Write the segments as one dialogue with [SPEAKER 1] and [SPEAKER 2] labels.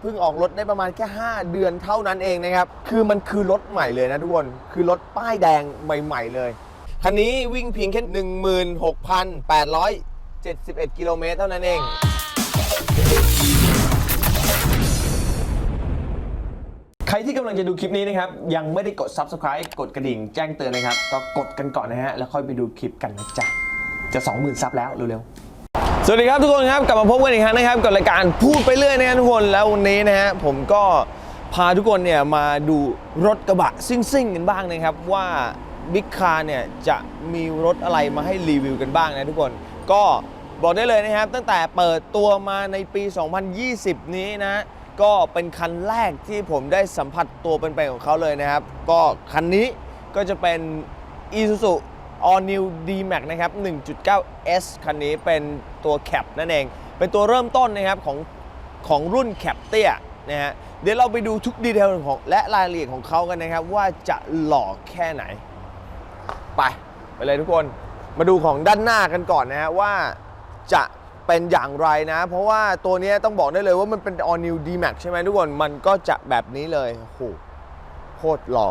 [SPEAKER 1] เพิ่งออกรถได้ประมาณแค่ 5 เดือนเท่านั้นเองนะครับ คือมันคือรถใหม่เลยนะทุกคน คือรถป้ายแดงใหม่ ๆ เลย คันนี้วิ่งเพียงแค่ 16,871 กิโลเมตรเท่านั้นเองใครที่กำลังจะดูคลิปนี้นะครับ ยังไม่ได้กด subscribe กดกระดิ่งแจ้งเตือนนะครับ ก็กดกันก่อนนะฮะ แล้วค่อยไปดูคลิปกันนะจ๊ะ จะ 20,000 ซับแล้วเร็วๆ สวัสดีครับทุกคนครับกลับมาพบกันอีกครั้งนะครับกับรายการพูดไปเรื่อยนะครับทุกคนแล้ววันนี้นะฮะผมก็พาทุกคนเนี่ยมาดูรถกระบะซิ่งๆกันบ้างนะครับว่าบิ๊กคาร์เนี่ยจะมีรถอะไรมาให้รีวิวกันบ้างนะทุกคนก็บอกได้เลยนะครับ ตั้งแต่เปิดตัวมาในปี 2020 นี้นะก็เป็นคันแรกที่ผมได้สัมผัสตัวเป็นๆของเขาเลยนะครับ ก็คันนี้ก็จะเป็น Isuzu All New D-Max นะครับ 1.9S คันนี้เป็นตัวแคปนั่นเอง เป็นตัวเริ่มต้นนะครับของของรุ่นแคปเตี้ยนะฮะ เดี๋ยวเราไปดูทุกดีเทลของและรายละเอียดของเขากันนะครับ ว่าจะหล่อแค่ไหน ไปไปเลยทุกคน มาดูของด้านหน้ากันก่อนนะฮะว่าจะเป็นอย่างไรนะ เพราะว่าตัวนี้ต้องบอกได้เลยว่ามันเป็น All New D-Max ใช่ไหมทุกคน มันก็จะแบบนี้เลยโอ้โหโคตรหล่อ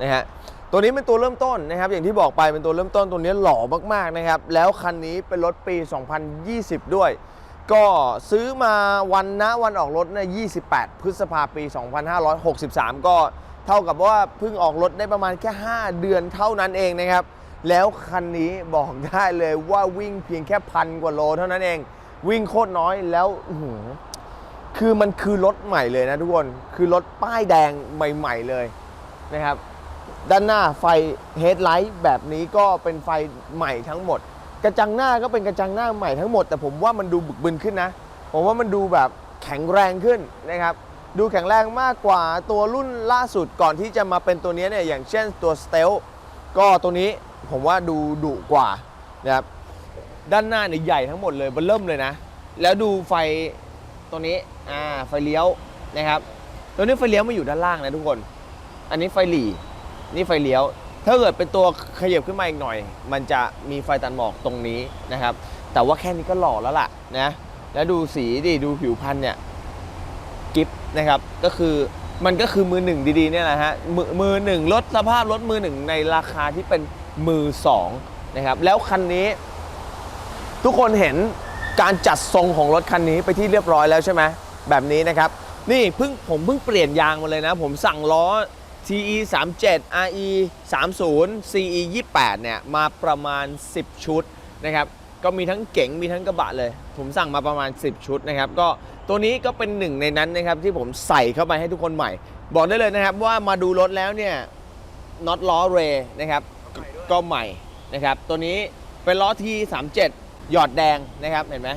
[SPEAKER 1] นะฮะ ตัวนี้เป็นตัวเริ่มต้นนะครับอย่างที่บอกไปเป็นตัวเริ่มต้นตัวนี้หล่อมากๆนะครับแล้วคันนี้เป็นรถปี 2020 ด้วย ก็ซื้อมาวันนะวันออกรถเนี่ย28 พฤษภาปี 2563 ก็เท่ากับว่าเพิ่งออกรถได้ประมาณแค่ 5 เดือนเท่านั้นเองนะครับแล้วคันนี้บอกได้เลยว่าวิ่งเพียงแค่พันกว่าโลเท่านั้นเอง วิ่งโคตรน้อยแล้วคือมันคือรถใหม่เลยนะทุกคนคือรถป้ายแดงใหม่ ๆเลยนะครับ ด้านหน้าไฟเฮดไลท์แบบนี้ก็เป็นไฟใหม่ทั้งหมด กระจังหน้าก็เป็นกระจังหน้าใหม่ทั้งหมด แต่ผมว่ามันดูบึกบึนขึ้นนะ ผมว่ามันดูแบบแข็งแรงขึ้นนะครับดูแข็งแรงมากกว่าตัวรุ่นล่าสุดก่อนที่จะมาเป็นตัวนี้เนี่ยอย่างเช่นตัวสเตลก็ตัวนี้ผมว่าดูดุกว่านะครับด้านหน้าเนี่ยใหญ่ทั้งหมดเลยเบนเริ่มเลยนะ แล้วดูไฟตัวนี้อ่าไฟเลี้ยวนะครับ ตัวนี้ไฟเลี้ยวมาอยู่ด้านล่างนะทุกคน อันนี้ไฟหลี นี่ไฟเลี้ยว ถ้าเกิดเป็นตัวขยับขึ้นมาอีกหน่อย มันจะมีไฟตัดหมอกตรงนี้นะครับ แต่ว่าแค่นี้ก็หล่อแล้วล่ะนะ แล้วดูสีดิ ดูผิวพันธุ์เนี่ยกิฟนะครับ ก็คือมันก็คือมือหนึ่งดีๆเนี่ยแหละฮะ มือมือหนึ่งลดสภาพรถมือหนึ่งในราคาที่เป็นมือสองนะครับ แล้วคันนี้ ทุกคนเห็นการจัดทรงของรถคันนี้ไปที่เรียบร้อยแล้วใช่ไหมแบบนี้นะครับ นี่เพิ่งผมเพิ่งเปลี่ยนยางมาเลยนะ ผมสั่งล้อ TE 37 RE 30 CE 28เนี่ยมาประมาณ 10 ชุดนะครับก็มีทั้งเก๋งมีทั้งกระบะเลย ผมสั่งมาประมาณ 10 ชุดนะครับก็ตัวนี้ก็เป็นหนึ่งในนั้นนะครับที่ผมใส่เข้าไปให้ทุกคนใหม่ บอกได้เลยนะครับว่ามาดูรถแล้วเนี่ยน็อตล้อเรนะครับก็ใหม่นะครับตัวนี้เป็นล้อ T 3 7หยอดแดงนะครับเห็นไหม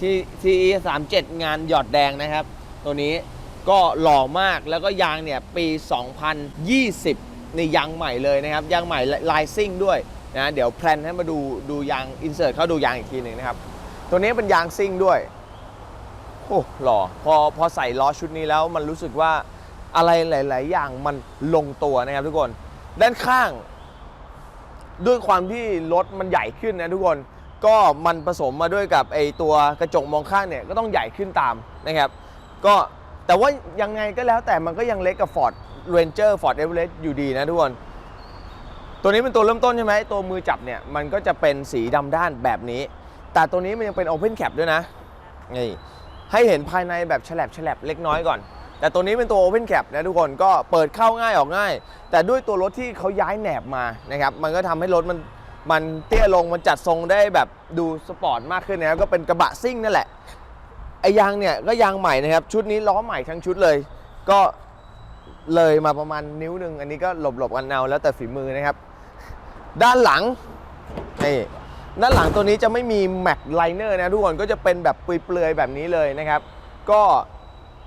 [SPEAKER 1] ที่ T 3 7งานหยอดแดงนะครับ ตัวนี้ ก็หล่อมากแล้วก็ยางเนี่ยปี 2020ในยางใหม่เลยนะครับ ยางใหม่ลายซิ่งด้วยนะเดี๋ยวแพลนให้มาดูดูยางอินเสิร์ตเข้าดูยางอีกทีหนึ่งนะครับ ตัวนี้เป็นยางซิ่งด้วยโอ้หล่อพอพอใส่ล้อชุดนี้แล้วมันรู้สึกว่าอะไรหลาย ๆ อย่างมันลงตัวนะครับทุกคนด้านข้าง ด้วยความที่รถมันใหญ่ขึ้นนะทุกคนก็มันผสมมาด้วยกับไอตัวกระจกมองข้างเนี่ยก็ต้องใหญ่ขึ้นตามนะครับ ก็ แต่ว่ายังไงก็แล้วแต่มันก็ยังเล็กกับ Ford Ranger Ford Everest อยู่ดีนะทุกคน ตัวนี้เป็นตัวเริ่มต้นใช่ไหมตัวมือจับเนี่ย มันก็จะเป็นสีดำด้านแบบนี้ แต่ตัวนี้มันยังเป็น Open Cap ด้วยนะนี่ให้เห็นภายในแบบฉลับฉลับเล็กน้อยก่อน แต่ตัวนี้เป็นตัว Open Cap นะทุกคนก็เปิดเข้าง่ายออกง่าย แต่ด้วยตัวรถที่เขาย้ายแหนบมานะครับมันก็ทำให้รถมันมันเตี้ยลงมันจัดทรงได้แบบดูสปอร์ตมากขึ้นนะครับก็เป็นกระบะซิ่งนั่นแหละ ไอยางเนี่ยก็ยางใหม่นะครับ ชุดนี้ล้อใหม่ทั้งชุดเลย ก็เลยมาประมาณนิ้วหนึ่งอันนี้ก็หลบๆกันเอาแล้วแต่ฝีมือนะครับ ด้านหลังนี่ด้านหลังตัวนี้จะไม่มีแม็กไลเนอร์นะทุกคนก็จะเป็นแบบเปลือยๆแบบนี้เลยนะครับ ก็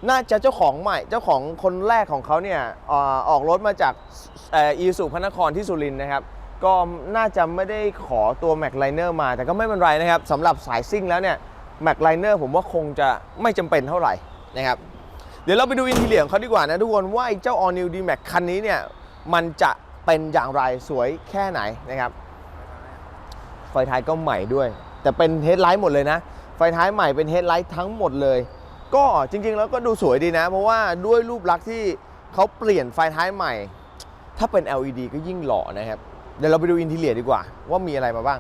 [SPEAKER 1] น่าจะเจ้าของใหม่เจ้าของคนแรกของเขาเนี่ยออออกรถมาจากอีสุพระนครที่สุรินทร์นะครับ ก็น่าจะไม่ได้ขอตัวแม็กไลเนอร์มาแต่ก็ไม่เป็นไรนะครับสำหรับสายซิ่งแล้วเนี่ย แม็กไลเนอร์ผมว่าคงจะไม่จำเป็นเท่าไหร่นะครับ เดี๋ยวเราไปดูอินทีเรียของเขาดีกว่านะทุกคนว่าไอ้เจ้า All New D Max คันนี้เนี่ยมันจะเป็นอย่างไรสวยแค่ไหนนะครับไฟท้ายก็ใหม่ด้วย แต่เป็นเฮดไลท์หมดเลยนะ ไฟท้ายใหม่เป็นเฮดไลท์ทั้งหมดเลย ก็จริงๆแล้วก็ดูสวยดีนะ เพราะว่าด้วยรูปลักษณ์ที่เขาเปลี่ยนไฟท้ายใหม่ ถ้าเป็น LED ก็ยิ่งหล่อนะครับ เดี๋ยวเราไปดูอินทีเลียดีกว่าว่ามีอะไรมาบ้าง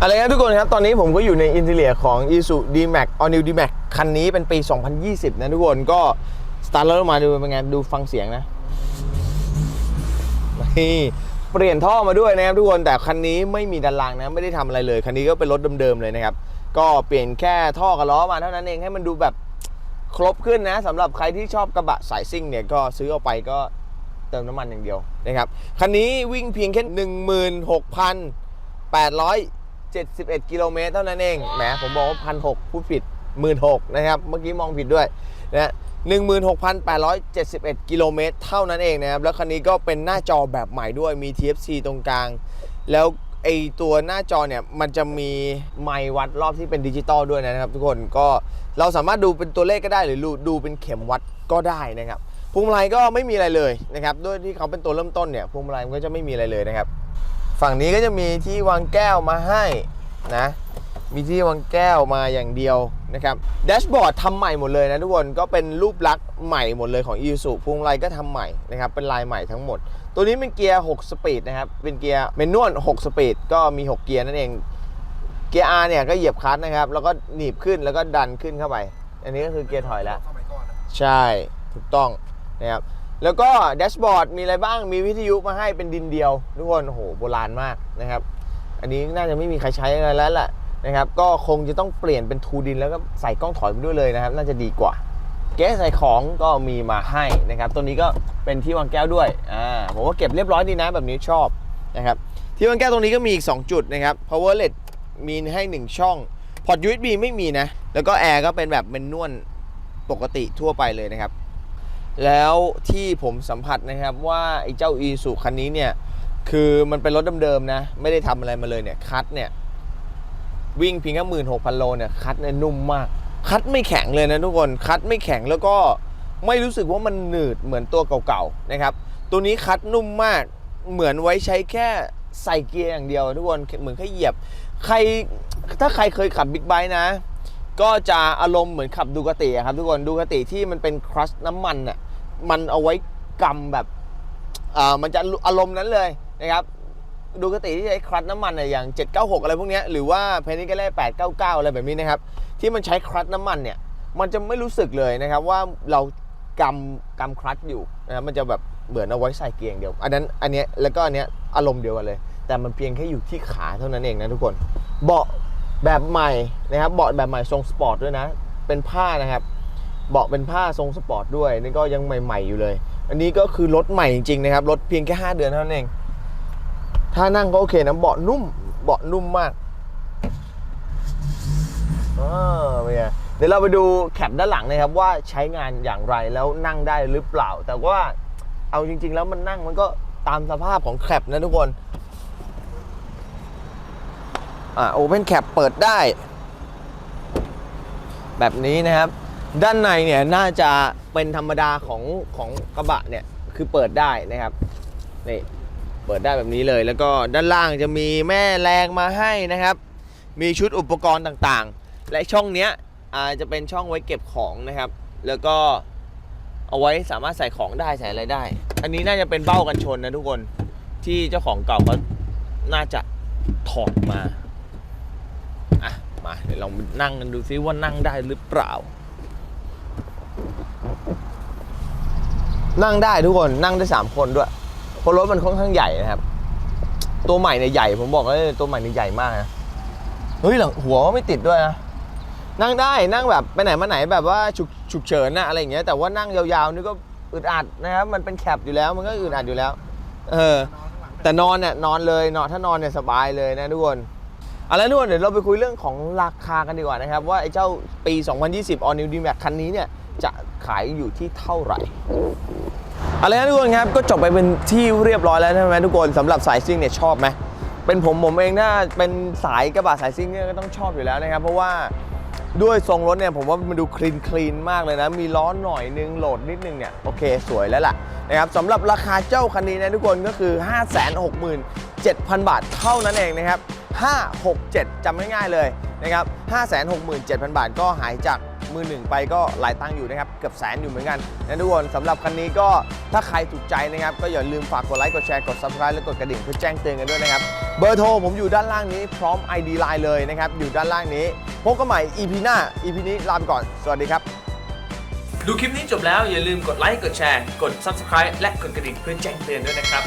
[SPEAKER 1] อะไรครับทุกคนครับ ตอนนี้ผมก็อยู่ในอินทีเลียของ i s u D-Max All New D-Max คันนี้เป็นปี 2020 นะทุกคนก็สตาร์ทรถออกมาดูเป็นไงดูฟังเสียงนะนี่เปลี่ยนท่อมาด้วยนะครับทุกคนแต่คันนี้ไม่มีดันรางนะไม่ได้ทำอะไรเลย คันนี้ก็เป็นรถเดิมๆเลยนะครับ ก็เปลี่ยนแค่ท่อกับล้อมาเท่านั้นเองให้มันดูแบบครบขึ้นนะสำหรับใครที่ชอบกระบะสายซิ่งเนี่ยก็ซื้อเอาไปก็เติมน้ำมันอย่างเดียวนะครับคันนี้วิ่งเพียงแค่ 71 กิโลเมตรเท่านั้นเองแหมผมบอกว่าพันหกพูดผิด16,000นะครับเมื่อกี้มองผิดด้วยนะ16,871 กิโลเมตรเท่านั้นเองนะครับ แล้วคันนี้ก็เป็นหน้าจอแบบใหม่ด้วยมี TFC ตรงกลาง แล้วไอตัวหน้าจอเนี่ยมันจะมีไมวัดรอบที่เป็นดิจิตอลด้วยนะครับ ทุกคนก็เราสามารถดูเป็นตัวเลขก็ได้หรือดูเป็นเข็มวัดก็ได้นะครับพวงมาลัยก็ไม่มีอะไรเลยนะครับด้วยที่เขาเป็นตัวเริ่มต้นเนี่ยพวงมาลัยมันก็จะไม่มีอะไรเลยนะครับ ฝั่งนี้ก็จะมีที่วางแก้วมาให้นะ มีที่วางแก้วมาอย่างเดียวนะครับแดชบอร์ดทำใหม่หมดเลยนะทุกคน ก็เป็นรูปลักษณ์ใหม่หมดเลยของ i s u พวงมาลัยก็ทำใหม่นะครับ เป็นลายใหม่ทั้งหมด ตัวนี้เป็นเกียร์ 6 สปีดนะครับ เป็นเกียร์เมนนวล 6 สปีด ก็มี 6 เกียร์นั่นเอง เกียร์ R เนี่ยก็เหยียบคลัตช์นะครับ แล้วก็หนีบขึ้นแล้วก็ดันขึ้นเข้าไป อันนี้ก็คือเกียร์ถอยแล้ว ใช่ ถูกต้องนะครับ แล้วก็แดชบอร์ดมีอะไรบ้างมีวิทยุมาให้เป็นดินเดียว ทุกคนโอ้โหโบราณมากนะครับ อันนี้น่าจะไม่มีใครใช้อะไรแล้วแหละนะครับก็คงจะต้องเปลี่ยนเป็นทูดินแล้วก็ใส่กล้องถอยไปด้วยเลยนะครับ น่าจะดีกว่าแก้ใส่ของก็มีมาให้นะครับ ตัวนี้ก็เป็นที่วางแก้วด้วยอ่าผมว่าเก็บเรียบร้อยดีนะแบบนี้ชอบนะครับที่วางแก้วตรงนี้ก็มีอีก 2 จุดนะครับ power LED มีให้ 1 ช่องพอร์ต USB ไม่มีนะ แล้วก็แอร์ก็เป็นแบบเมนนวลปกติทั่วไปเลยนะครับ แล้วที่ผมสัมผัสนะครับว่าไอ้เจ้า e s u คันนี้เนี่ย คือมันเป็นรถเดิมๆนะ ไม่ได้ทำอะไรมาเลยเนี่ยคัดเนี่ย วิ่งเพียงแค่หมื่นหกพันโลเนี่ยคัดเนี่ยนุ่มมาก คัดไม่แข็งเลยนะทุกคนคัดไม่แข็งแล้วก็ไม่รู้สึกว่ามันหนืดเหมือนตัวเก่าๆนะครับ ตัวนี้คัดนุ่มมากเหมือนไว้ใช้แค่ใส่เกียร์อย่างเดียวทุกคนเหมือนแค่เหยียบ ใครถ้าใครเคยขับบิ๊กไบค์นะ ก็จะอารมณ์เหมือนขับดูกติครับทุกคนดูกติที่มันเป็นครัชน้ำมันอะ มันเอาไว้กำแบบอ่ามันจะอารมณ์นั้นเลยนะครับดูกติที่ใช้ครัชน้ำมันเนี่ยอย่าง 796 อะไรพวกนี้หรือว่าเพนิกเล่899 อะไรแบบนี้นะครับ ที่มันใช้ครัชน้ำมันเนี่ยมันจะไม่รู้สึกเลยนะครับว่าเรากำกำครัชอยู่นะครับมันจะแบบเหมือนเอาไว้ใส่เกียร์อย่างเดียว อันนั้นอันเนี้ยแล้วก็อันเนี้ยอารมณ์เดียวกันเลย แต่มันเพียงแค่อยู่ที่ขาเท่านั้นเองนะทุกคน เบาะแบบใหม่นะครับเบาะแบบใหม่ทรงสปอร์ตด้วยนะ เป็นผ้านะครับ เบาะเป็นผ้าทรงสปอร์ตด้วยนี่ก็ยังใหม่ๆอยู่เลย อันนี้ก็คือรถใหม่จริงๆนะครับรถเพียงแค่ 5 เดือนเท่านั้นเอง ถ้านั่งก็โอเคนะเบาะนุ่มเบาะนุ่มมากอ่าเป็นไงเดี๋ยวเราไปดูแคปด้านหลังนะครับว่าใช้งานอย่างไรแล้วนั่งได้หรือเปล่า แต่ว่าเอาจริง ๆ แล้วมันนั่งมันก็ตามสภาพของแคปนะทุกคนอ่าโอเพนแคปเปิดได้ แบบนี้นะครับ ด้านในเนี่ยน่าจะเป็นธรรมดาของของกระบะเนี่ยคือเปิดได้นะครับนี่เปิดได้แบบนี้เลย แล้วก็ด้านล่างจะมีแม่แรงมาให้นะครับ มีชุดอุปกรณ์ต่างๆ และช่องเนี้ยอาจจะเป็นช่องไว้เก็บของนะครับ แล้วก็เอาไว้สามารถใส่ของได้ใส่อะไรได้ อันนี้น่าจะเป็นเบ้ากันชนนะทุกคนที่เจ้าของเก่าเขาน่าจะถอดมาอะมาเดี๋ยวลองนั่งกันดูซิว่านั่งได้หรือเปล่า นั่งได้ทุกคนนั่งได้3คนด้วยเพราะรถมันค่อนข้างใหญ่นะครับ ตัวใหม่เนี่ยใหญ่ผมบอกเลยตัวใหม่เนี่ยใหญ่มากนะเฮ้ยหลังหัวไม่ติดด้วยนะนั่งได้นั่งแบบไปไหนมาไหนแบบว่าฉุกฉุกเฉินนะอะไรอย่างเงี้ยแต่ว่านั่งยาวๆนี่ก็อึดอัดนะครับมันเป็นแคปอยู่แล้วมันก็อึดอัดอยู่แล้ว เออ แต่นอนเนี่ยนอนเลยนอนถ้านอนเนี่ยสบายเลยนะทุกคนเอาละทุกคนเดี๋ยวเราไปคุยเรื่องของราคากันดีกว่านะครับ ว่าไอ้เจ้าปี 2020 All New D-Max คันนี้เนี่ย จะขายอยู่ที่เท่าไหร่เอาละทุกคนครับก็จบไปเป็นที่เรียบร้อยแล้วใช่ไหมทุกคนสำหรับสายซิ่งเนี่ยชอบไหมเป็นผมผมเองถ้าเป็นสายกระบะสายซิ่งเนี่ยก็ต้องชอบอยู่แล้วนะครับ เพราะว่าด้วยทรงรถเนี่ยผมว่ามันดูคลีนคลีนมากเลยนะ มีล้อหน่อยนึงโหลดนิดนึงเนี่ยโอเคสวยแล้วล่ะนะครับสำหรับราคาเจ้าคันนี้นะทุกคนก็คือ 567,000 บาทเท่านั้นเองนะครับ 567จำง่ายๆเลยนะครับ 567,000 บาทก็หายจาก มือหนึ่งไปก็หลายตังค์อยู่นะครับ เกือบแสนอยู่เหมือนกันนะทุกคนสำหรับคันนี้ก็ถ้าใครถูกใจนะครับ ก็อย่าลืมฝากกดไลค์กดแชร์กด subscribe และกดกระดิ่งเพื่อแจ้งเตือนกันด้วยนะครับ เบอร์โทรผมอยู่ด้านล่างนี้พร้อม ID Line เลยนะครับอยู่ด้านล่างนี้พบกันใหม่ EP หน้า EP นี้ลาไปก่อนสวัสดีครับ ดูคลิปนี้จบแล้วอย่าลืมกดไลค์กดแชร์ กด subscribe และกดกระดิ่งเพื่อแจ้งเตือนด้วยนะครับ